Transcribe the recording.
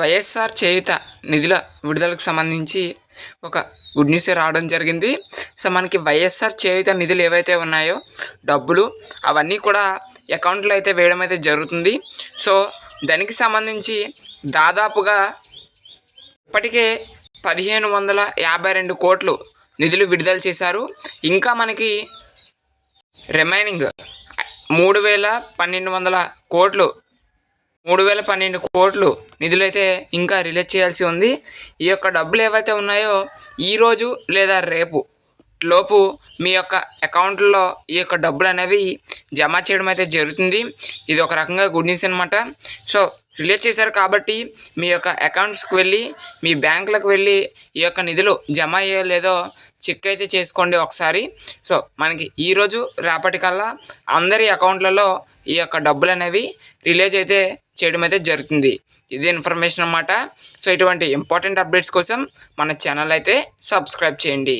వైఎస్ఆర్ చేయుత నిధుల విడుదలకు సంబంధించి ఒక గుడ్ న్యూస్ రావడం జరిగింది. సో మనకి వైఎస్ఆర్ చేయుత నిధులు ఏవైతే ఉన్నాయో డబ్బులు అవన్నీ కూడా అకౌంట్లో అయితే వేయడం అయితే జరుగుతుంది. సో దానికి సంబంధించి దాదాపుగా ఇప్పటికే పదిహేను వందల యాభై రెండు కోట్లు నిధులు విడుదల చేశారు. ఇంకా మనకి రిమైనింగ్ మూడు వేల పన్నెండు వందల కోట్లు మూడు వేల పన్నెండు కోట్లు నిధులైతే ఇంకా రిలీజ్ చేయాల్సి ఉంది. ఈ యొక్క డబ్బులు ఏవైతే ఉన్నాయో ఈరోజు లేదా రేపు లోపు మీ యొక్క అకౌంట్లో ఈ యొక్క డబ్బులు అనేవి జమ చేయడం అయితే జరుగుతుంది. ఇది ఒక రకంగా గుడ్ న్యూస్ అనమాట సో రిలీజ్ చేశారు కాబట్టి మీ యొక్క అకౌంట్స్కి వెళ్ళి మీ బ్యాంకులకు వెళ్ళి ఈ యొక్క నిధులు జమ అయ్యో లేదో చెక్ అయితే చేసుకోండి ఒకసారి. సో మనకి ఈరోజు రేపటికల్లా అందరి అకౌంట్లలో ఈ యొక్క డబ్బులు అనేవి రిలీజ్ అయితే చేయడం అయితే జరుగుతుంది. ఇది ఇన్ఫర్మేషన్ అన్నమాట. సో ఇటువంటి ఇంపార్టెంట్ అప్డేట్స్ కోసం మన ఛానల్ అయితే సబ్స్క్రైబ్ చేయండి.